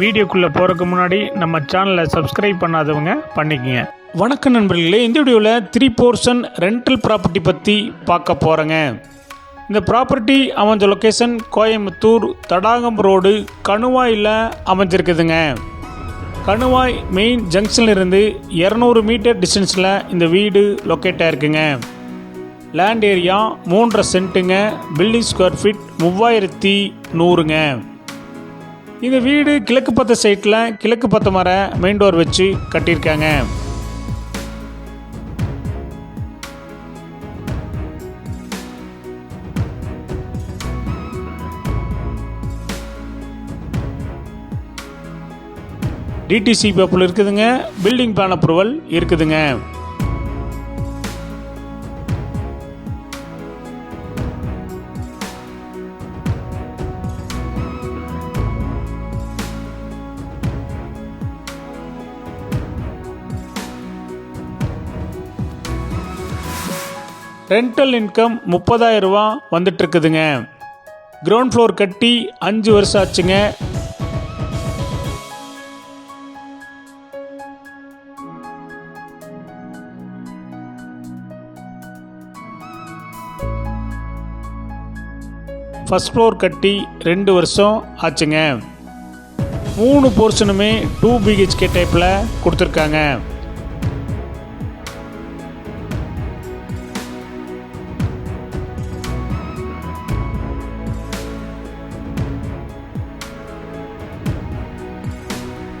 வீடியோக்குள்ளே போகிறதுக்கு முன்னாடி நம்ம சேனலை சப்ஸ்கிரைப் பண்ணாதவங்க பண்ணிக்கங்க. வணக்கம் நண்பர்களே இந்த வீடியோவில் த்ரீ போர்ஷன் ரெண்டல் ப்ராப்பர்ட்டி பற்றி பார்க்க போகிறேங்க இந்த ப்ராப்பர்ட்டி அமைஞ்ச லொக்கேஷன் கோயம்புத்தூர் தடாகம் ரோடு கணுவாயில் அமைஞ்சிருக்குதுங்க. கணுவாய் மெயின் ஜங்ஷன்லேருந்து இரநூறு மீட்டர் டிஸ்டன்ஸில் இந்த வீடு லொக்கேட் ஆயிருக்குங்க. லேண்ட் ஏரியா மூன்றரை சென்ட்டுங்க பில்டிங் ஸ்கொயர் ஃபீட் மூவாயிரத்தி நூறுங்க. இந்த வீடு கிழக்கு பத்த சைட்டில் கிழக்கு பத்த மர மெயின் டோர் வச்சு கட்டியிருக்காங்க. டிடிசி பேப்பிள் இருக்குதுங்க. பில்டிங் பிளான் அப்ரூவல் இருக்குதுங்க. ரெண்டல் இன்கம் முப்பதாயிரம் ரூபா வந்துட்டு கிரவுண்ட் ஃப்ளோர் கட்டி அஞ்சு வருஷம் ஆச்சுங்க. ஃபஸ்ட் ஃப்ளோர் கட்டி ரெண்டு வருஷம் ஆச்சுங்க. மூணு போர்ஷனுமே டூ பிஹெச்கே டைப்பில் கொடுத்துருக்காங்க.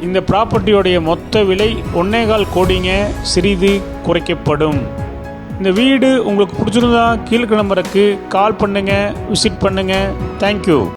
இந்த ப்ராப்பர்ட்டியோடைய மொத்த விலை ஒன்னேகால் கோடிங்க சிறிது குறைக்கப்படும். இந்த வீடு உங்களுக்கு பிடிச்சிருந்தா கீழ்க்கு நம்பருக்கு கால் பண்ணுங்கள் விசிட் பண்ணுங்கள் தேங்க்யூ